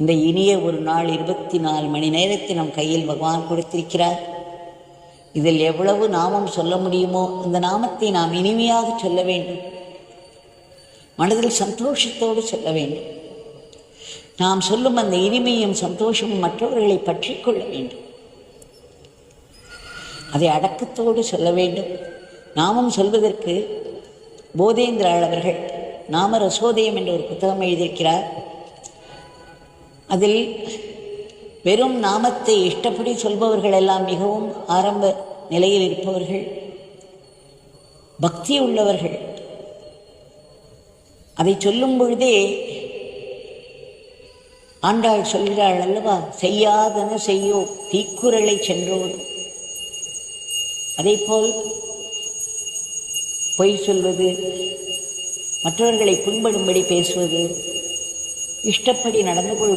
இந்த இனிய ஒரு நாள் இருபத்தி நாலு மணி நேரத்தை நம் கையில் பகவான் கொடுத்திருக்கிறார். இதில் எவ்வளவு நாமம் சொல்ல முடியுமோ அந்த நாமத்தை நாம் இனிமையாக சொல்ல வேண்டும். மனதில் சந்தோஷத்தோடு சொல்ல வேண்டும். நாம் சொல்லும் அந்த இனிமையும் சந்தோஷமும் மற்றவர்களை பற்றி கொள்ள வேண்டும். அதை அடக்கத்தோடு சொல்ல வேண்டும். நாமம் சொல்வதற்கு போதேந்திராள் அவர்கள் நாம ரசோதயம் என்ற ஒரு புத்தகம் எழுதியிருக்கிறார். அதில் வெறும் நாமத்தை இஷ்டப்படி சொல்பவர்கள் எல்லாம் மிகவும் ஆரம்ப நிலையில் இருப்பவர்கள் பக்தி உள்ளவர்கள். அதை சொல்லும் பொழுதே ஆண்டாள் சொல்கிறாள் அல்லவா செய்யாதன செய்யோ தீக்குறளை சென்றோடு. அதேபோல் பொய் சொல்வது மற்றவர்களை புண்படும்படி பேசுவது இஷ்டப்படி நடந்து கொள்